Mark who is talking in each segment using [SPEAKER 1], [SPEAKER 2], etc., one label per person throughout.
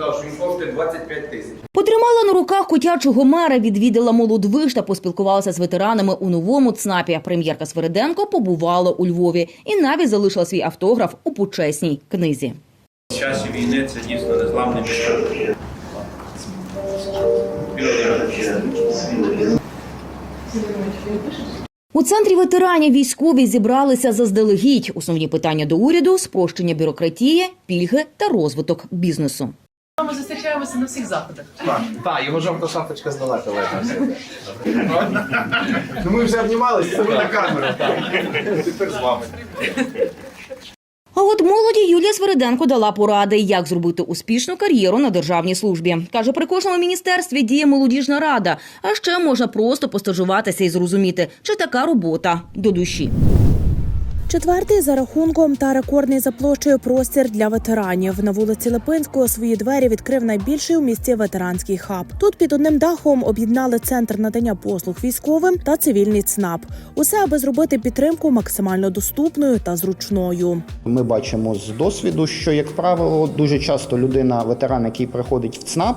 [SPEAKER 1] сказав, що він коштує 25 тисяч.
[SPEAKER 2] Потримала на руках котячого мера, відвідала молодвиж та поспілкувалася з ветеранами у новому ЦНАПі. Прем'єрка Свериденко побувала у Львові і навіть залишила свій автограф у почесній книзі.
[SPEAKER 1] В часі війни це дійсно незламний місток.
[SPEAKER 2] У центрі ветеранів військові зібралися заздалегідь. Основні питання до уряду спрощення бюрократії, пільги та розвиток бізнесу.
[SPEAKER 3] Ми зустрічаємося на всіх заходах.
[SPEAKER 4] Так, так, його жовта шапочка здалека лежить. Ну ми вже обнімалися, це ви на камеру. Тепер з вами.
[SPEAKER 2] А от молоді Юлія Свериденко дала поради, як зробити успішну кар'єру на державній службі. Каже, при кожному міністерстві діє молодіжна рада, а ще можна просто постажуватися і зрозуміти, чи така робота до душі.
[SPEAKER 5] Четвертий за рахунком та рекордний за площею простір для ветеранів. На вулиці Липинського свої двері відкрив найбільший у місті ветеранський хаб. Тут під одним дахом об'єднали центр надання послуг військовим та цивільний ЦНАП. Усе аби зробити підтримку максимально доступною та зручною.
[SPEAKER 6] Ми бачимо з досвіду, що як правило, дуже часто людина, ветеран, який приходить в ЦНАП,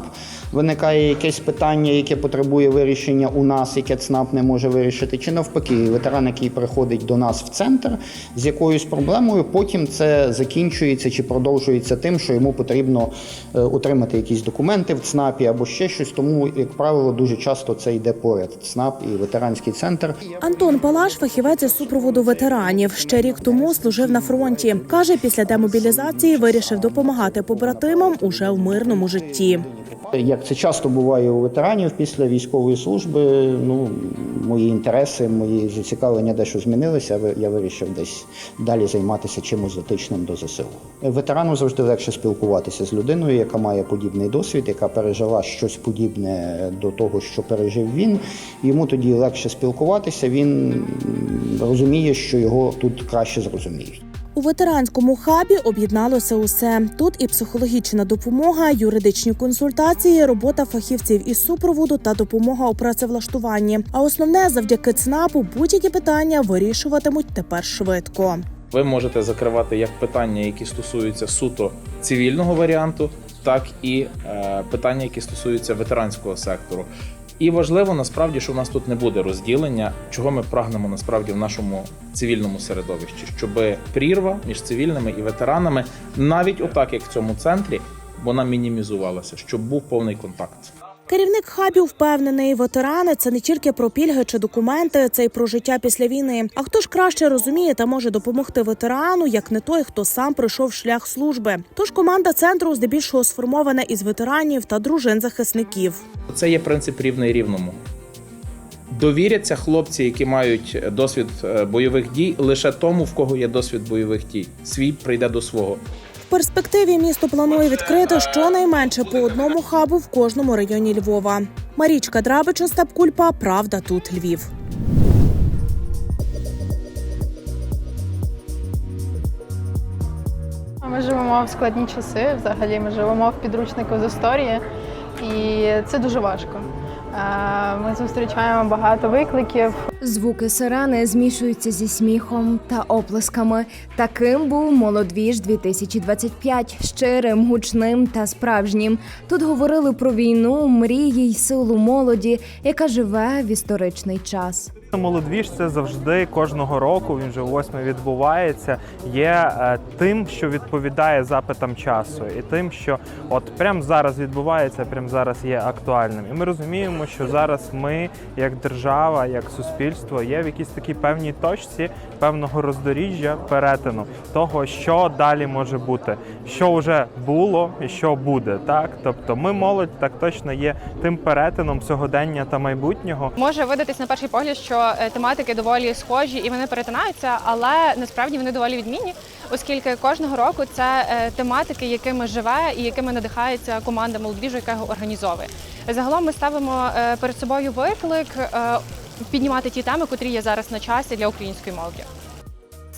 [SPEAKER 6] виникає якесь питання, яке потребує вирішення у нас, яке ЦНАП не може вирішити, чи навпаки, ветеран, який приходить до нас в центр з якоюсь проблемою, потім це закінчується чи продовжується тим, що йому потрібно е, отримати якісь документи в ЦНАПі або ще щось. Тому, як правило, дуже часто це йде поряд. ЦНАП і ветеранський центр.
[SPEAKER 5] Антон Палаш, фахівець із супроводу ветеранів, ще рік тому служив на фронті. каже, після демобілізації вирішив допомагати побратимам уже в мирному житті.
[SPEAKER 6] Як це часто буває у ветеранів після військової служби, ну мої інтереси, мої зацікавлення дещо змінилися. Я вирішив десь далі займатися чимось дотичним до ЗСУ. Ветерану завжди легше спілкуватися з людиною, яка має подібний досвід, яка пережила щось подібне до того, що пережив він. Йому тоді легше спілкуватися. Він розуміє, що його тут краще зрозуміють.
[SPEAKER 5] У ветеранському хабі об'єдналося усе. Тут і психологічна допомога, юридичні консультації, робота фахівців із супроводу та допомога у працевлаштуванні. А основне, завдяки ЦНАПу будь-які питання вирішуватимуть тепер швидко.
[SPEAKER 7] Ви можете закривати як питання, які стосуються суто цивільного варіанту, так і е, питання, які стосуються ветеранського сектору. І важливо насправді, що в нас тут не буде розділення, чого ми прагнемо насправді в нашому цивільному середовищі, щоб прірва між цивільними і ветеранами, навіть отак, як в цьому центрі, вона мінімізувалася, щоб був повний контакт.
[SPEAKER 5] Керівник хабів впевнений, ветерани це не тільки про пільги чи документи, це й про життя після війни. А хто ж краще розуміє та може допомогти ветерану, як не той, хто сам пройшов шлях служби. Тож команда центру здебільшого сформована із ветеранів та дружин захисників.
[SPEAKER 7] Це є принцип рівний рівному. Довіряться хлопці, які мають досвід е, бойових дій, лише тому, в кого є досвід бойових дій. Свій прийде до свого.
[SPEAKER 5] Перспективі місто планує відкрити щонайменше по одному хабу в кожному районі Львова. Марічка Драбич, Остап Кульпа, Правда тут Львів.
[SPEAKER 8] Ми живемо в складні часи. Взагалі, ми живемо в підручнику з історії, і це дуже важко. Ми зустрічаємо багато викликів.
[SPEAKER 9] Звуки сирени змішуються зі сміхом та оплесками. Таким був молодвіж 2025 щирим, гучним та справжнім. Тут говорили про війну, мрії й силу молоді, яка живе в історичний час.
[SPEAKER 10] Молодвіж це завжди кожного року. Він вже восьми відбувається. Є е, тим, що відповідає запитам часу, і тим, що от прямо зараз відбувається, прямо зараз є актуальним. І ми розуміємо, що зараз ми, як держава, як суспільство, є в якійсь такій певній точці певного роздоріжжя перетину того, що далі може бути, що вже було і що буде. Так, тобто, ми молодь так точно є тим перетином сьогодення та майбутнього.
[SPEAKER 8] Може видатись на перший погляд, що е, тематики доволі схожі і вони перетинаються, але насправді вони доволі відмінні, оскільки кожного року це е, тематики, якими живе і якими надихається команда молодіжу, яка його організовує. Загалом ми ставимо е, перед собою виклик піднімати ті теми, котрі є зараз на часі для української молоді.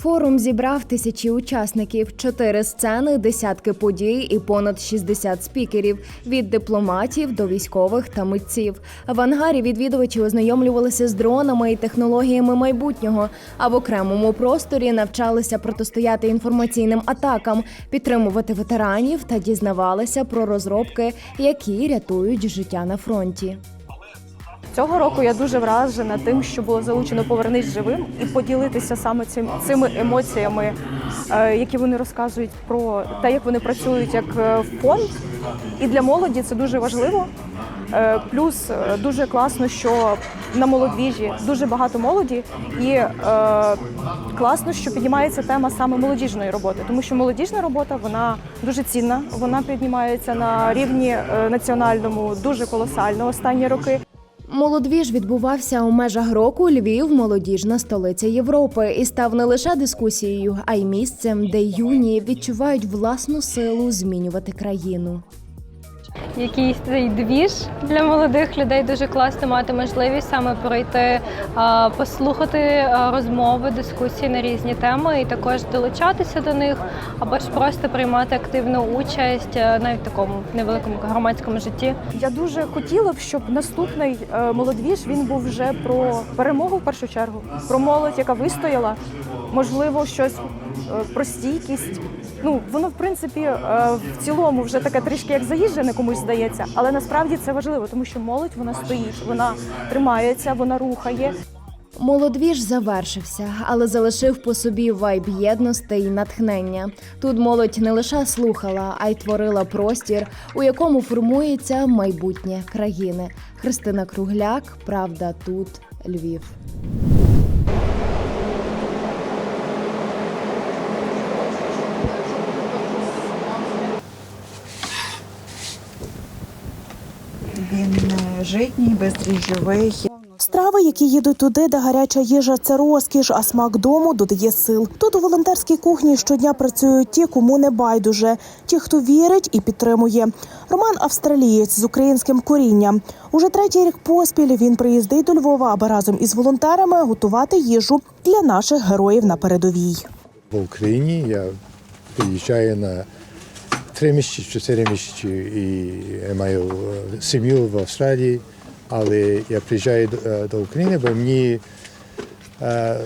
[SPEAKER 9] Форум зібрав тисячі учасників, чотири сцени, десятки подій і понад 60 спікерів від дипломатів до військових та митців. В ангарі відвідувачі ознайомлювалися з дронами і технологіями майбутнього, а в окремому просторі навчалися протистояти інформаційним атакам, підтримувати ветеранів та дізнавалися про розробки, які рятують життя на фронті.
[SPEAKER 11] Цього року я дуже вражена тим, що було залучено повернись живим і поділитися саме цим цими емоціями, е, які вони розказують про те, як вони працюють як е, фонд. І для молоді це дуже важливо. Е, Плюс дуже класно, що на молодвіжі дуже багато молоді, і е, класно, що піднімається тема саме молодіжної роботи, тому що молодіжна робота вона дуже цінна. Вона піднімається на рівні національному дуже колосально останні роки.
[SPEAKER 9] Молодвіж відбувався у межах року Львів, молодіжна столиця Європи, і став не лише дискусією, а й місцем, де юні відчувають власну силу змінювати країну.
[SPEAKER 8] Якийсь цей двіж для молодих людей дуже класно мати можливість саме пройти, послухати розмови, дискусії на різні теми і також долучатися до них, або ж просто приймати активну участь навіть в такому невеликому громадському житті.
[SPEAKER 11] Я дуже хотіла б, щоб наступний е, молодвіж він був вже про перемогу в першу чергу, про молодь, яка вистояла, можливо, щось е, про стійкість. Ну воно в принципі е, в цілому вже таке трішки як заїжджене комусь здається, але насправді це важливо, тому що молодь вона стоїть, вона тримається, вона рухає.
[SPEAKER 9] Молодвіж завершився, але залишив по собі вайб єдності і натхнення. Тут молодь не лише слухала, а й творила простір, у якому формується майбутнє країни. Христина Кругляк, Правда, тут Львів.
[SPEAKER 12] Він е, житній, бездріжджовий.
[SPEAKER 5] Страви, які їдуть туди, де гаряча їжа це розкіш, а смак дому додає сил. Тут у волонтерській кухні щодня працюють ті, кому не байдуже, ті, хто вірить і підтримує. Роман австралієць з українським корінням. Уже третій рік поспіль він приїздить до Львова, аби разом із волонтерами готувати їжу для наших героїв на передовій.
[SPEAKER 13] В Україні я приїжджаю на три місяці, чотири місяці і я маю е, сім'ю в Австралії, але я приїжджаю до, е, України, бо мені е,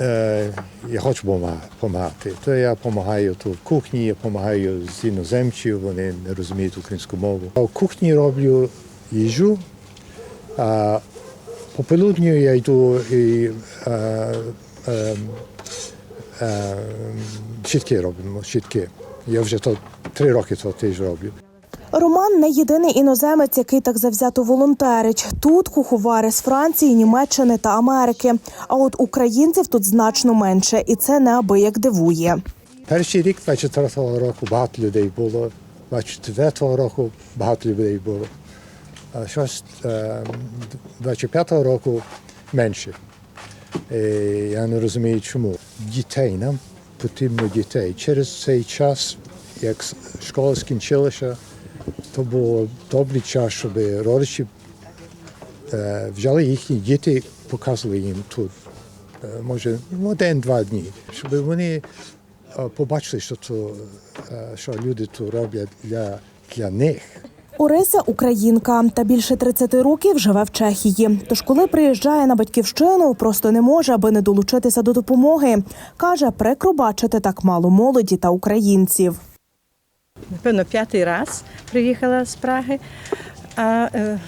[SPEAKER 13] е, я хочу допомагати. То я допомагаю тут в кухні, я допомагаю з іноземців, вони не розуміють українську мову. В кухні роблю їжу. А попелудню я йду і е, е, е, щітки робимо, щітки. Я вже то три роки то теж роблю.
[SPEAKER 5] Роман не єдиний іноземець, який так завзято волонтерить. Тут куховари з Франції, Німеччини та Америки. А от українців тут значно менше, і це неабияк дивує.
[SPEAKER 13] Перший рік 23-го року багато людей було, 24-го року багато людей було. А щось е, 25-го року менше. І я не розумію, чому. Дітей нам потрібно дітей. Через цей час, як школа скінчилася, то був добрий час, щоб родичі е, взяли їхні діти, показували їм тут. Е, може, ну, один-два дні, щоб вони е, побачили, що, то, що люди тут роблять для, для них.
[SPEAKER 5] Орися українка та більше 30 років живе в Чехії. Тож, коли приїжджає на батьківщину, просто не може, аби не долучитися до допомоги. каже, прикро бачити так мало молоді та українців.
[SPEAKER 12] Напевно, п'ятий раз приїхала з Праги. А е,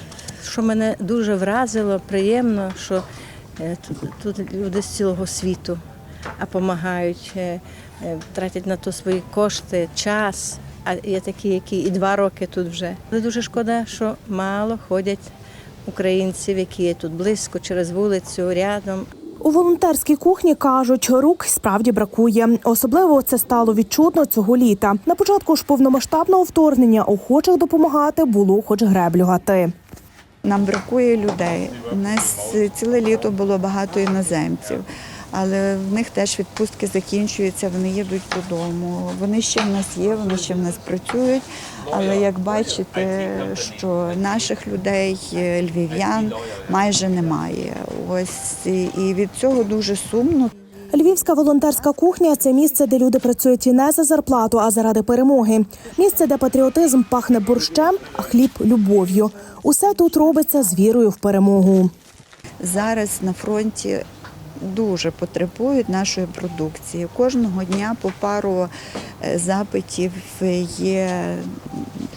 [SPEAKER 12] що мене дуже вразило, приємно, що е, тут, люди з цілого світу допомагають, е, тратять на то свої кошти, час. А є такі, які і два роки тут вже. Але дуже шкода, що мало ходять українців, які є тут близько, через вулицю, рядом.
[SPEAKER 5] У волонтерській кухні кажуть, рук справді бракує. Особливо це стало відчутно цього літа. На початку ж повномасштабного вторгнення охочих допомагати було хоч греблю гати.
[SPEAKER 12] Нам бракує людей. У нас ціле літо було багато іноземців, але в них теж відпустки закінчуються, вони їдуть додому. Вони ще в нас є, вони ще в нас працюють. Але як бачите, що наших людей, е, львів'ян, майже немає. Ось і і від цього дуже сумно.
[SPEAKER 5] Львівська волонтерська кухня це місце, де люди працюють не за зарплату, а заради перемоги. Місце, де патріотизм пахне борщем, а хліб любов'ю. Усе тут робиться з вірою в перемогу.
[SPEAKER 14] зараз на фронті дуже потребують нашої продукції. Кожного дня по пару е, запитів є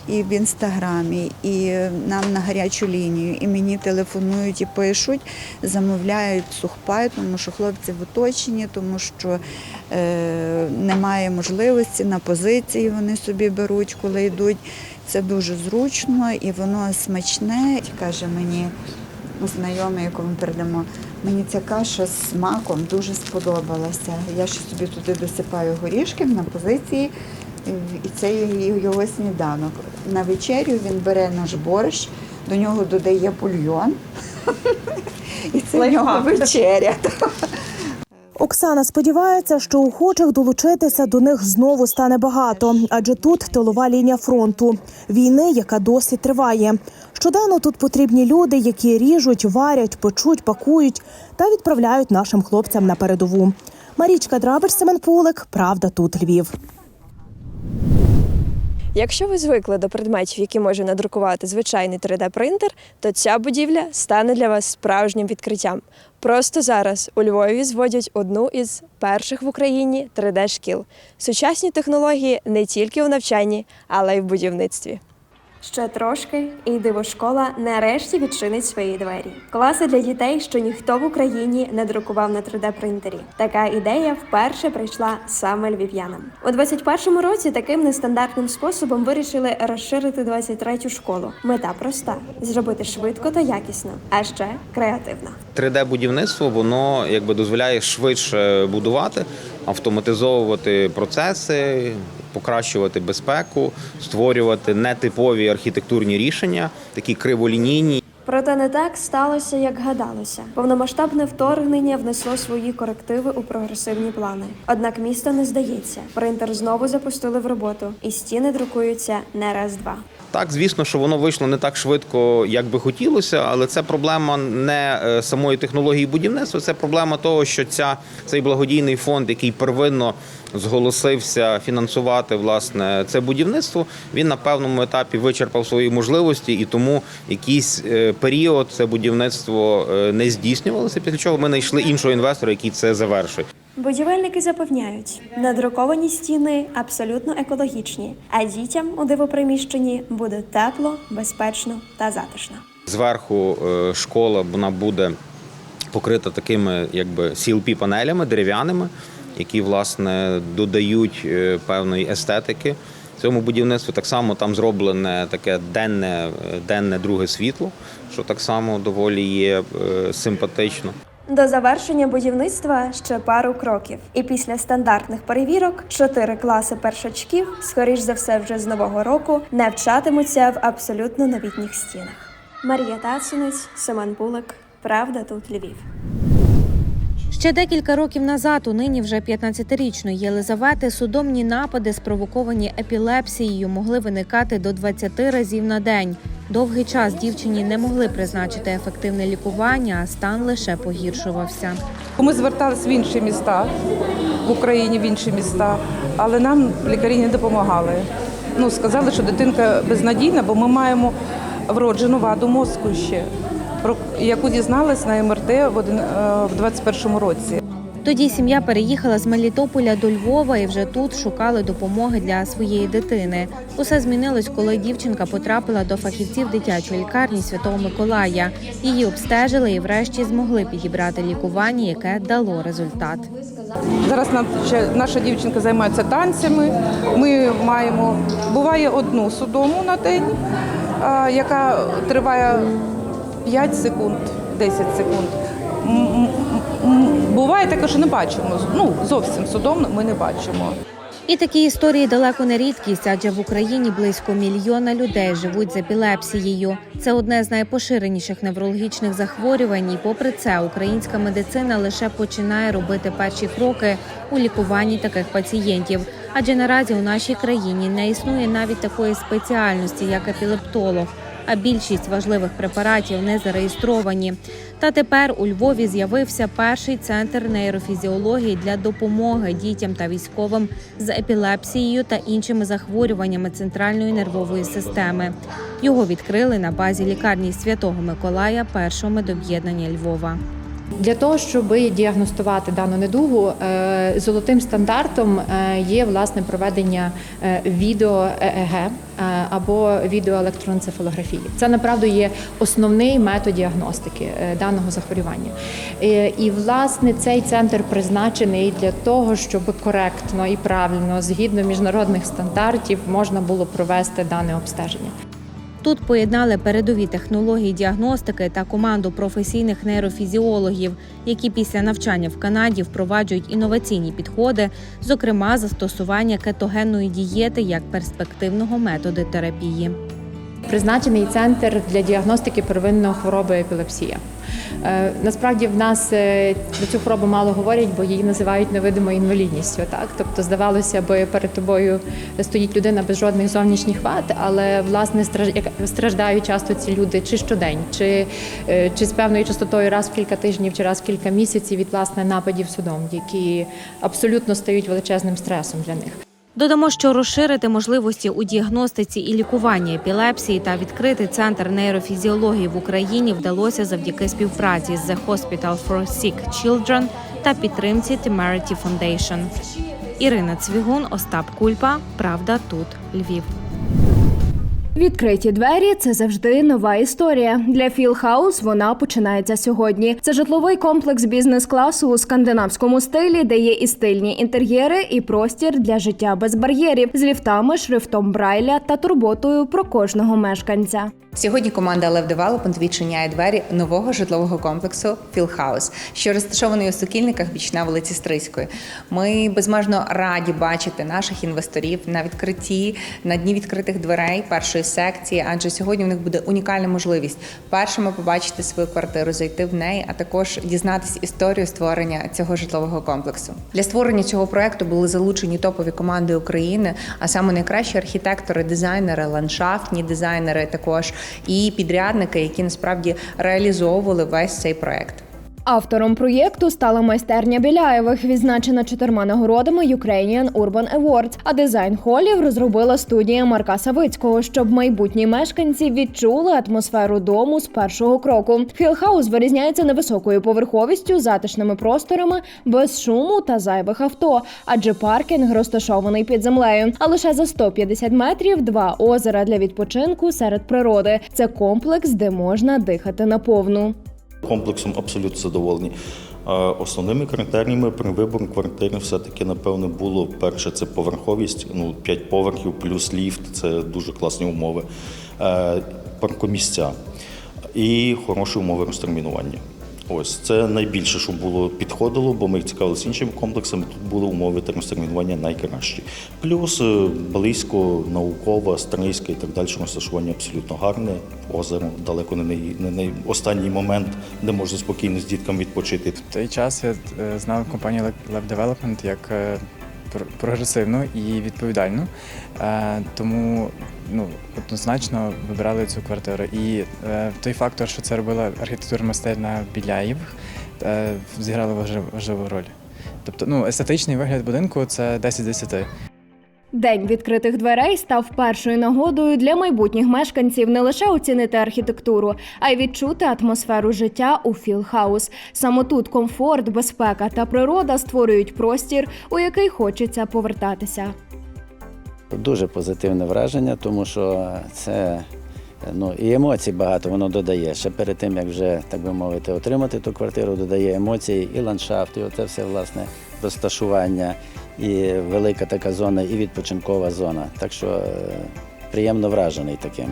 [SPEAKER 14] і в інстаграмі, і нам на гарячу лінію, і мені телефонують і пишуть, замовляють сухпай, тому що хлопці в оточенні, тому що е, немає можливості на позиції. Вони собі беруть, коли йдуть. Це дуже зручно і воно смачне. Каже мені знайомий, якому передамо. Мені ця каша з смаком дуже сподобалася. Я ще собі туди досипаю горішків на позиції, і це його сніданок. На вечерю він бере наш борщ, до нього додає бульйон. І це в нього вечеря.
[SPEAKER 5] Оксана сподівається, що охочих долучитися до них знову стане багато, адже тут тилова лінія фронту війни, яка досі триває. Щоденно тут потрібні люди, які ріжуть, варять, печуть, пакують та відправляють нашим хлопцям на передову. Марічка Драбич, Семен Пулик, Правда, тут Львів.
[SPEAKER 15] Якщо ви звикли до предметів, які може надрукувати звичайний 3D-принтер, то ця будівля стане для вас справжнім відкриттям. Просто зараз у Львові зводять одну із перших в Україні 3D-шкіл. Сучасні технології не тільки у навчанні, але й в будівництві.
[SPEAKER 16] Ще трошки, і дивошкола нарешті відчинить свої двері. Класи для дітей, що ніхто в Україні не друкував на 3D-принтері. Така ідея вперше прийшла саме львів'янам. У 21-му році таким нестандартним способом вирішили розширити 23-ю школу. Мета проста: зробити швидко та якісно, а ще креативно.
[SPEAKER 17] 3D-будівництво воно якби дозволяє швидше будувати, автоматизовувати процеси, покращувати безпеку, створювати нетипові архітектурні рішення, такі криволінійні.
[SPEAKER 16] Проте не так сталося, як гадалося. Повномасштабне вторгнення внесло свої корективи у прогресивні плани. Однак місто не здається. Принтер знову запустили в роботу, і стіни друкуються не раз-два.
[SPEAKER 17] Так, звісно, що воно вийшло не так швидко, як би хотілося, але це проблема не е, самої технології будівництва, це проблема того, що ця цей благодійний фонд, який первинно зголосився фінансувати власне це будівництво, він на певному етапі вичерпав свої можливості, і тому якийсь е, період це будівництво е, не здійснювалося. Після чого ми знайшли іншого інвестора, який це завершить.
[SPEAKER 16] Будівельники запевняють, надруковані стіни абсолютно екологічні, а дітям у дивоприміщенні буде тепло, безпечно та затишно.
[SPEAKER 17] Зверху е, школа вона буде покрита такими якби clp панелями дерев'яними, які власне додають е, певної естетики цьому будівництву. Так само там зроблене таке денне, е, денне друге світло, що так само доволі є симпатично.
[SPEAKER 16] До завершення будівництва ще пару кроків, і після стандартних перевірок чотири класи першачків, скоріш за все, вже з нового року навчатимуться в абсолютно новітніх стінах. Марія Тацинець, Семен Булик, Правда, тут Львів.
[SPEAKER 18] Ще декілька років назад у нині вже 15-річної Єлизавети судомні напади, спровоковані епілепсією, могли виникати до 20 разів на день. Довгий час дівчині не могли призначити ефективне лікування, а стан лише погіршувався.
[SPEAKER 19] Ми зверталися в інші міста в Україні, в інші міста, але нам лікарі не допомагали. Ну, сказали, що дитинка безнадійна, бо ми маємо вроджену ваду мозку ще, яку дізналась на МРТ в один- е, в 21-му році.
[SPEAKER 18] Тоді сім'я переїхала з Мелітополя до Львова і вже тут шукали допомоги для своєї дитини. Усе змінилось, коли дівчинка потрапила до фахівців дитячої лікарні Святого Миколая. Її обстежили і врешті змогли підібрати лікування, яке дало результат.
[SPEAKER 19] Зараз наша дівчинка займається танцями. Ми маємо буває одну судому на день, яка триває 5 секунд, 10 секунд. Буває таке, що не бачимо. Ну зовсім судом ми не бачимо.
[SPEAKER 18] І такі історії далеко не рідкість, адже в Україні близько мільйона людей живуть з епілепсією. Це одне з найпоширеніших неврологічних захворювань. І попри це, українська медицина лише починає робити перші кроки у лікуванні таких пацієнтів. Адже наразі у нашій країні не існує навіть такої спеціальності, як епілептолог. А більшість важливих препаратів не зареєстровані. Та тепер у Львові з'явився перший центр нейрофізіології для допомоги дітям та військовим з епілепсією та іншими захворюваннями центральної нервової системи. Його відкрили на базі лікарні Святого Миколая першого медоб'єднання Львова.
[SPEAKER 20] Для того, щоб діагностувати дану недугу, е, золотим стандартом е, є власне проведення е, відео ЕЕГ або відеоелектроенцефалографії. Це направду є основний метод діагностики даного захворювання. І власне цей центр призначений для того, щоб коректно і правильно, згідно міжнародних стандартів, можна було провести дане обстеження.
[SPEAKER 18] Тут поєднали передові технології діагностики та команду професійних нейрофізіологів, які після навчання в Канаді впроваджують інноваційні підходи, зокрема застосування кетогенної дієти як перспективного методу терапії.
[SPEAKER 20] Призначений центр для діагностики первинної хвороби епілепсія. Е, Насправді в нас е, про цю хворобу мало говорять, бо її називають невидимою інвалідністю. Так, тобто здавалося би, перед тобою стоїть людина без жодних зовнішніх вад, але власне страж- страждають часто ці люди чи щодень, чи, е, чи з певною частотою раз в кілька тижнів, чи раз в кілька місяців від власне нападів судом, які абсолютно стають величезним стресом для них.
[SPEAKER 18] Додамо, що розширити можливості у діагностиці і лікуванні епілепсії та відкрити центр нейрофізіології в Україні вдалося завдяки співпраці з The Hospital for Sick Children та підтримці Temerity Foundation. Ірина Цвігун, Остап Кульпа. Правда, тут Львів.
[SPEAKER 9] Відкриті двері це завжди нова історія. Для Філхаус вона починається сьогодні. Це житловий комплекс бізнес-класу у скандинавському стилі, де є і стильні інтер'єри, і простір для життя без бар'єрів з ліфтами, шрифтом Брайля та турботою про кожного мешканця.
[SPEAKER 21] Сьогодні команда Lev Development відчиняє двері нового житлового комплексу Філхаус, що розташований у Сокільниках біч на вулиці Стрийської. Ми безмежно раді бачити наших інвесторів на відкритті на дні відкритих дверей першої секції, адже сьогодні у них буде унікальна можливість першими побачити свою квартиру, зайти в неї, а також дізнатися історію створення цього житлового комплексу. Для створення цього проекту були залучені топові команди України, а саме найкращі архітектори, дизайнери, ландшафтні дизайнери також і підрядники, які насправді реалізовували весь цей проект.
[SPEAKER 9] Автором проєкту стала майстерня Біляєвих, відзначена чотирма нагородами Ukrainian Urban Awards, а дизайн холів розробила студія Марка Савицького, щоб майбутні мешканці відчули атмосферу дому з першого кроку. Філхаус вирізняється невисокою поверховістю, затишними просторами, без шуму та зайвих авто, адже паркінг розташований під землею. А лише за 150 метрів два озера для відпочинку серед природи. Це комплекс, де можна дихати наповну.
[SPEAKER 19] Комплексом абсолютно задоволені. Основними критеріями при виборі квартири все-таки, напевно, було перше це поверховість, ну 5 поверхів плюс ліфт це дуже класні умови, Е, паркомісця і хороші умови розтермінування. Ось це найбільше, що було підходило, бо ми цікавилися іншими комплексами. Тут були умови термостермінування найкращі. Плюс е, близько, наукова, стрийська і так далі. Розташування абсолютно гарне. Озеро далеко не, не, най- останній момент, де можна спокійно з дітками відпочити.
[SPEAKER 22] В той час я е, знав компанію Lab Development як е, пр- прогресивну і відповідальну, Е, тому ну, однозначно вибирали цю квартиру. І е, той фактор, що це робила архітектурна мистецтва Біляєвих, зіграла зіграло важливу роль. Тобто, ну, естетичний вигляд будинку це 10 з 10.
[SPEAKER 9] День відкритих дверей став першою нагодою для майбутніх мешканців не лише оцінити архітектуру, а й відчути атмосферу життя у Філхаус. Саме тут комфорт, безпека та природа створюють простір, у який хочеться повертатися.
[SPEAKER 23] Дуже позитивне враження, тому що це ну, і емоцій багато воно додає. Ще перед тим, як вже, так би мовити, отримати ту квартиру, додає емоції і ландшафт, і оце все власне розташування, і велика така зона, і відпочинкова зона. Так що е, приємно вражений таким.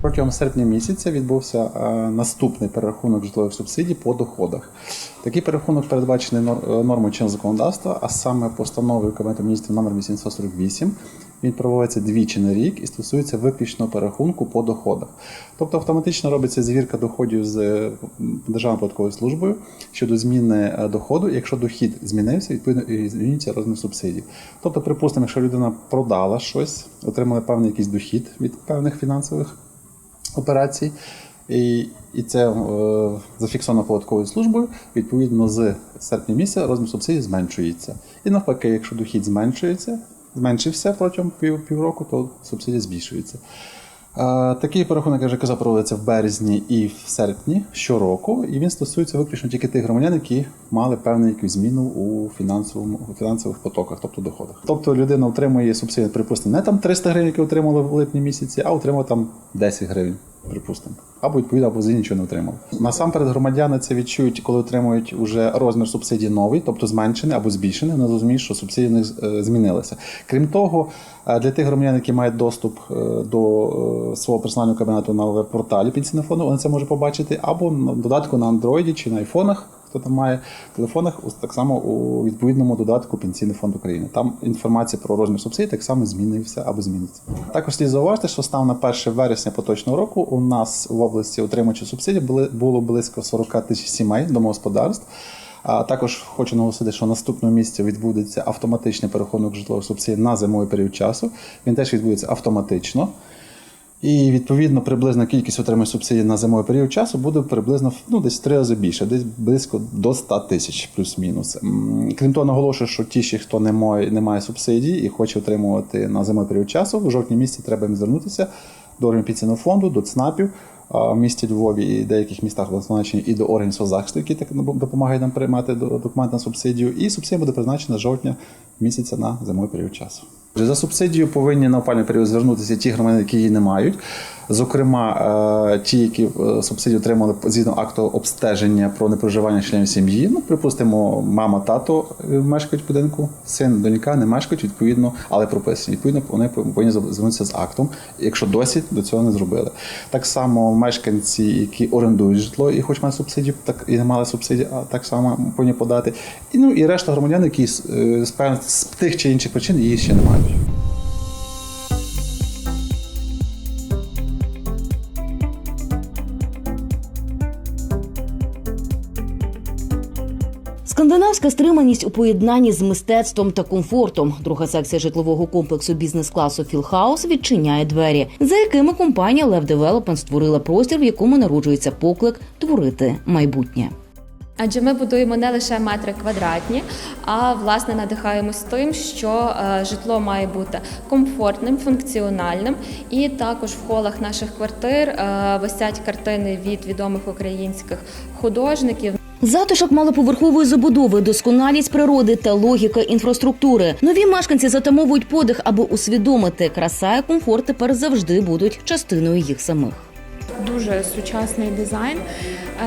[SPEAKER 24] Протягом серпня місяця відбувся е, наступний перерахунок житлових субсидій по доходах. Такий перерахунок передбачений е, нормою чинного законодавства, а саме постановою Кабінету міністрів номер 848 Він проводиться двічі на рік і стосується виключно перерахунку по доходах. Тобто автоматично робиться звірка доходів з Державною податковою службою щодо зміни е, доходу. Якщо дохід змінився, відповідно і змінюється розмір субсидій. Тобто, припустимо, якщо людина продала щось, отримала певний якийсь дохід від певних фінансових операцій. І, і це е, зафіксовано податковою службою. Відповідно, з серпня місяця розмір субсидій зменшується. І навпаки, якщо дохід зменшується, зменшився протягом пів, півроку, то субсидія збільшується. Е, Такий перерахунок, я вже казав, проводиться в березні і в серпні щороку, і він стосується виключно тільки тих громадян, які мали певну якусь зміну у фінансовому у фінансових потоках, тобто доходах. Тобто людина отримує субсидію, припустимо, не там 300 гривень, які отримала в липні місяці, а отримала там 10 гривень, припустимо. Або відповідно, або взагалі нічого не отримав. Насамперед громадяни це відчують, коли отримують уже розмір субсидії новий, тобто зменшений або збільшений, вони розуміють, що субсидії не змінилися. Крім того, е, для тих громадян, які мають доступ е, до е, свого персонального кабінету на веб-порталі пенсійного фонду, вони це можуть побачити, або на додатку на андроїді чи на айфонах. Хто там має телефонах, так само у відповідному додатку Пенсійний фонд України. Там інформація про розмір субсидій так само змінився або зміниться. Також слід зауважити, що став на 1 вересня поточного року у нас в області отримувачів субсидій було близько 40 тисяч сімей домогосподарств. А також хочу наголосити, що наступного місяця відбудеться автоматичний перерахунок житлових субсидій на зимовий період часу. Він теж відбудеться автоматично. І відповідно приблизна кількість отриманих субсидій на зимовий період часу буде приблизно ну, десь в три рази більше, десь близько до 100 тисяч плюс-мінус. Крім того, наголошую, що ті, ще, хто не має, не має субсидій і хоче отримувати на зимовий період часу, в жовтні місяці треба їм звернутися до органів фонду, до ЦНАПів в місті Львові і деяких містах Володимирщині і до органів соцзахисту, які так допомагають нам приймати до- документи на субсидію. І субсидія буде призначена жовтня місяця на зимовий період часу. За субсидію повинні на опальний період звернутися ті громадяни, які її не мають. Зокрема, е, ті, які е, субсидію отримали згідно акту обстеження про непроживання членів сім'ї. Ну, припустимо, мама, тато е, мешкають в будинку, син, донька не мешкають, відповідно, але прописані. Відповідно, вони повинні звернутися з актом, якщо досі до цього не зробили. Так само мешканці, які орендують житло і хоч мають субсидію, так і не мали субсидії, а так само повинні подати. І ну і решта громадян, які з, з з тих чи інших причин її ще не мають.
[SPEAKER 2] Скандинавська стриманість у поєднанні з мистецтвом та комфортом. Друга секція житлового комплексу бізнес-класу Філхаус відчиняє двері, за якими компанія Лев Девелопмент створила простір, в якому народжується поклик творити майбутнє.
[SPEAKER 25] Адже ми будуємо не лише метри квадратні, а власне надихаємось тим, що е, житло має бути комфортним, функціональним. І також в холах наших квартир е, висять картини від відомих українських художників.
[SPEAKER 2] Затишок малоповерхової забудови, досконалість природи та логіка інфраструктури. Нові мешканці затамовують подих, аби усвідомити, краса і комфорт тепер завжди будуть частиною їх самих.
[SPEAKER 26] Дуже сучасний дизайн,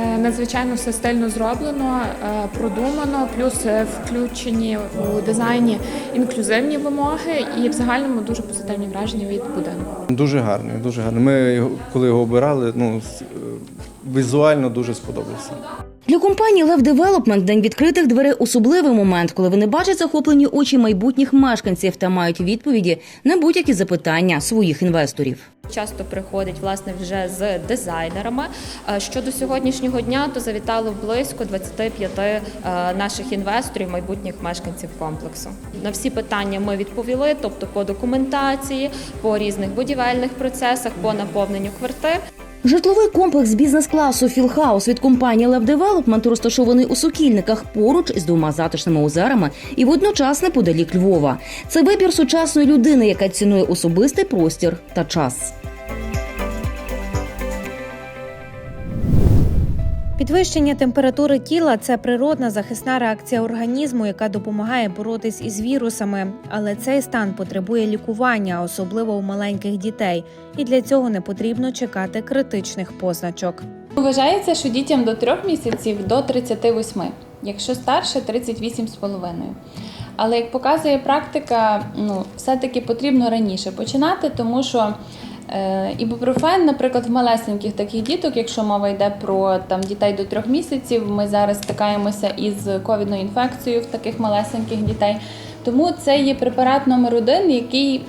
[SPEAKER 26] е, надзвичайно все стильно зроблено, е, продумано, плюс е, включені у дизайні інклюзивні вимоги і в загальному дуже позитивні враження від будинку.
[SPEAKER 27] Дуже гарний, дуже гарний. Ми його- коли його обирали, ну візуально дуже сподобався.
[SPEAKER 2] Для компанії Лев Девелопмент день відкритих дверей особливий момент, коли вони бачать захоплені очі майбутніх мешканців та мають відповіді на будь-які запитання своїх інвесторів.
[SPEAKER 25] Часто приходять власне вже з дизайнерами. Е, Щодо сьогоднішнього дня, то завітало близько 25 е, наших інвесторів, майбутніх мешканців комплексу. На всі питання ми відповіли, тобто по документації, по різних будівельних процесах, по наповненню квартир.
[SPEAKER 2] Житловий комплекс бізнес-класу Філхаус від компанії Лев Девелопмент розташований у сукільниках поруч із двома затишними озерами і водночас неподалік Львова. Це вибір сучасної людини, яка цінує особистий простір та час.
[SPEAKER 18] Підвищення температури тіла це природна захисна реакція організму, яка допомагає боротись із вірусами. Але цей стан потребує лікування, особливо у маленьких дітей, і для цього не потрібно чекати критичних позначок.
[SPEAKER 28] Вважається, що дітям до 3 місяців до 38, якщо старше 38,5. Але як показує практика, ну, все-таки потрібно раніше починати, тому що ібупрофен, наприклад, в малесеньких таких діток, якщо мова йде про там, дітей до трьох місяців, ми зараз стикаємося із ковідною інфекцією в таких малесеньких дітей. Тому це є препарат номер один, який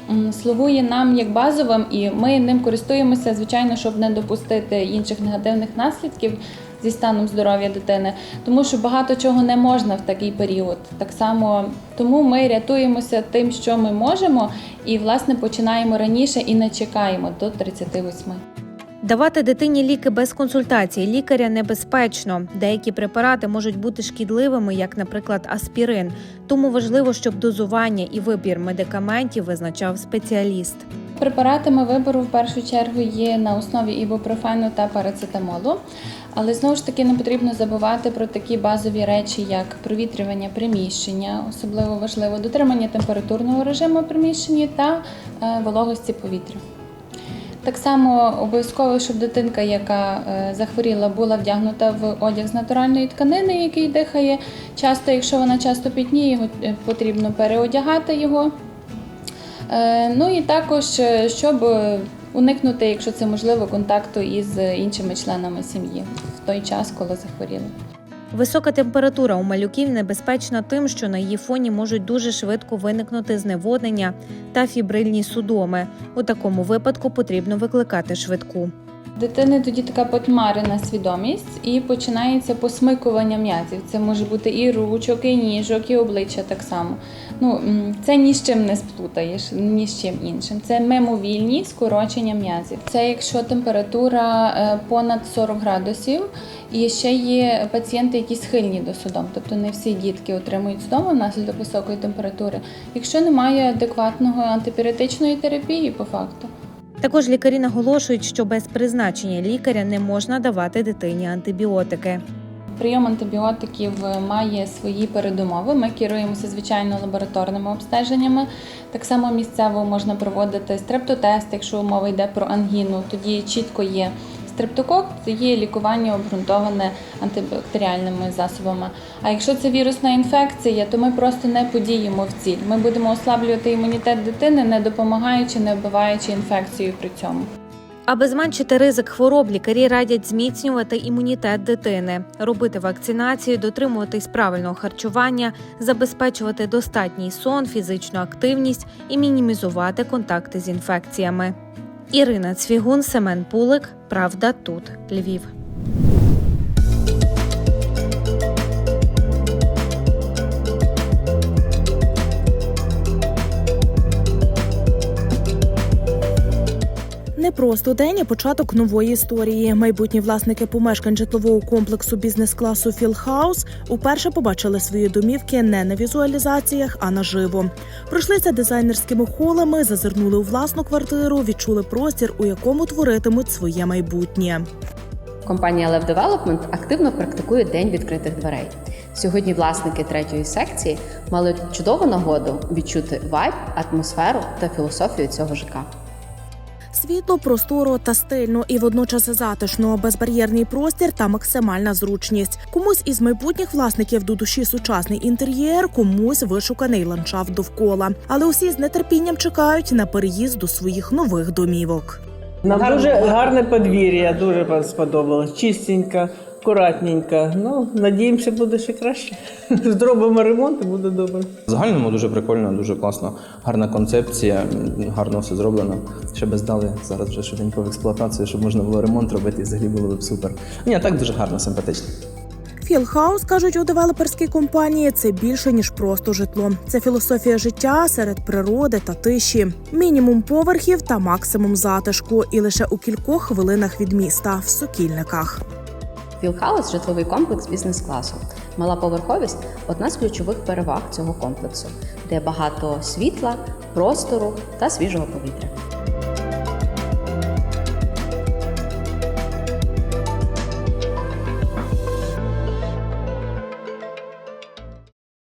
[SPEAKER 28] слугує нам як базовим, і ми ним користуємося, звичайно, щоб не допустити інших негативних наслідків зі станом здоров'я дитини, тому що багато чого не можна в такий період. Так само тому ми рятуємося тим, що ми можемо, і власне починаємо раніше і не чекаємо до 38.
[SPEAKER 18] Давати дитині ліки без консультації лікаря небезпечно. Деякі препарати можуть бути шкідливими, як, наприклад, аспірин. Тому важливо, щоб дозування і вибір медикаментів визначав спеціаліст.
[SPEAKER 28] Препаратами вибору в першу чергу є на основі ібупрофену та парацетамолу. Але знову ж таки не потрібно забувати про такі базові речі, як провітрювання приміщення, особливо важливо дотримання температурного режиму в приміщенні та е, вологості повітря. Так само обов'язково, щоб дитинка, яка е, захворіла, була вдягнута в одяг з натуральної тканини, який дихає. Часто, якщо вона часто пітніє, його е, потрібно переодягати його. Ну і також, щоб уникнути, якщо це можливо, контакту із іншими членами сім'ї в той час, коли захворіли.
[SPEAKER 18] Висока температура у малюків небезпечна тим, що на її фоні можуть дуже швидко виникнути зневоднення та фібрильні судоми. У такому випадку потрібно викликати швидку.
[SPEAKER 28] Дитини тоді така потьмарена свідомість і починається посмикування м'язів. Це може бути і ручок, і ніжок, і обличчя так само. Ну, це ні з чим не сплутаєш, ні з чим іншим. Це мимовільні скорочення м'язів. Це якщо температура е, понад 40 градусів, і ще є пацієнти, які схильні до судом. Тобто не всі дітки отримують судоми внаслідок високої температури, якщо немає адекватного антипіретичної терапії, по факту.
[SPEAKER 18] Також лікарі наголошують, що без призначення лікаря не можна давати дитині антибіотики.
[SPEAKER 28] Прийом антибіотиків має свої передумови. Ми керуємося звичайно лабораторними обстеженнями. Так само місцево можна проводити стрептотест, якщо мова йде про ангіну. Тоді чітко є стрептокок, це є лікування обґрунтоване антибактеріальними засобами. А якщо це вірусна інфекція, то ми просто не подіємо в ціль. Ми будемо ослаблювати імунітет дитини, не допомагаючи, не вбиваючи інфекцію при цьому.
[SPEAKER 18] Аби зменшити ризик хвороб, лікарі радять зміцнювати імунітет дитини, робити вакцинацію, дотримуватись правильного харчування, забезпечувати достатній сон, фізичну активність і мінімізувати контакти з інфекціями. Ірина Цвігун, Семен Пулик. Правда тут Львів.
[SPEAKER 5] Просто день, а початок нової історії. Майбутні власники помешкань житлового комплексу бізнес-класу Філхаус уперше побачили свої домівки не на візуалізаціях, а наживо. Пройшлися дизайнерськими холами, зазирнули у власну квартиру, відчули простір, у якому творитимуть своє майбутнє.
[SPEAKER 29] Компанія Lev Development активно практикує день відкритих дверей. Сьогодні власники третьої секції мали чудову нагоду відчути вайб, атмосферу та філософію цього ЖК.
[SPEAKER 5] Світло, просторо та стильно, і водночас затишно, безбар'єрний простір та максимальна зручність. Комусь із майбутніх власників до душі сучасний інтер'єр, комусь вишуканий ландшафт довкола. Але усі з нетерпінням чекають на переїзд до своїх нових домівок.
[SPEAKER 30] Нам дуже гарне подвір'я, дуже сподобалось. Чистенько, акуратненько. Ну, надіємося, буде ще краще. Зробимо ремонт і буде добре.
[SPEAKER 31] В загальному дуже прикольно, дуже класно. Гарна концепція, гарно все зроблено. Ще би здали зараз вже швиденько в експлуатацію, щоб можна було ремонт робити і взагалі було б супер. Ні, так дуже гарно, симпатично.
[SPEAKER 5] Філхаус кажуть у девелоперській компанії. Це більше ніж просто житло. Це філософія життя серед природи та тиші, мінімум поверхів та максимум затишку, і лише у кількох хвилинах від міста в сокільниках.
[SPEAKER 29] Філхаус житловий комплекс бізнес-класу. Мала поверховість одна з ключових переваг цього комплексу, де багато світла, простору та свіжого повітря.